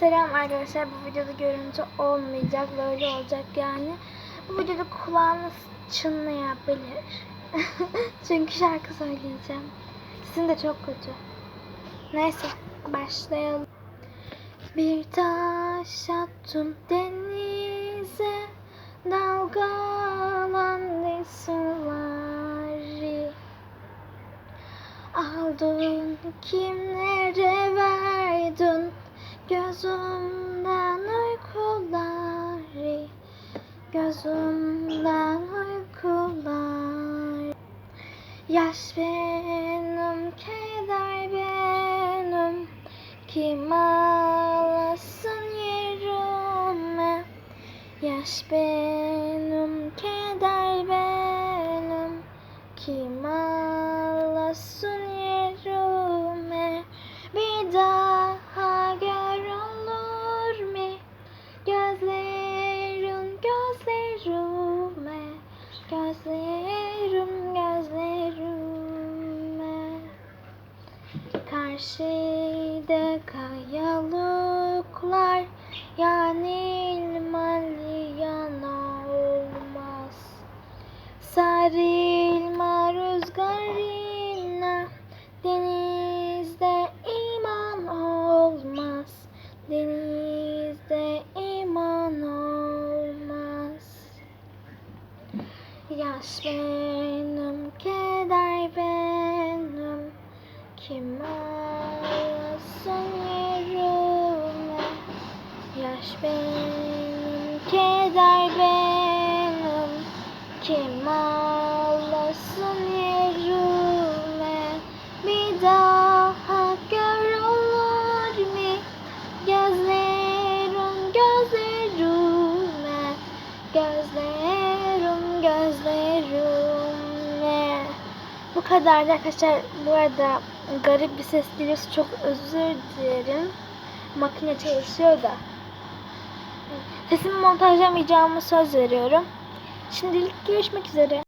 Selam arkadaşlar. Bu videoda görüntü olmayacak. Böyle olacak yani. Bu videoda kulağınız çınlayabilir. Çünkü şarkı söyleyeceğim. Sesim de çok kötü. Neyse başlayalım. Bir taş attım denize Dalgalandı suları Aldın kimlere verdin Gözümden uykuları Gözümden uykular Yaş benim, keder benim. Kim ağlasın yerime? Yaş benim, keder benim. Kim ağlasın Gözlerim gözlerime. Karşıda kayalıklar Yanılmayan olmaz. Sarılma rüzgarına Yaş benim, keder benim. Kim ağlasın yerime? Yaş benim, keder benim. Kim ağlasın yerime? Bir daha görülür mü Gözlerim gözlerime Gözlerim gözlerime Bu kadar arkadaşlar. Bu arada garip bir ses geliyorsa çok özür dilerim. Makine çalışıyor da. Sesimi montajlamayacağımı söz veriyorum. Şimdilik görüşmek üzere.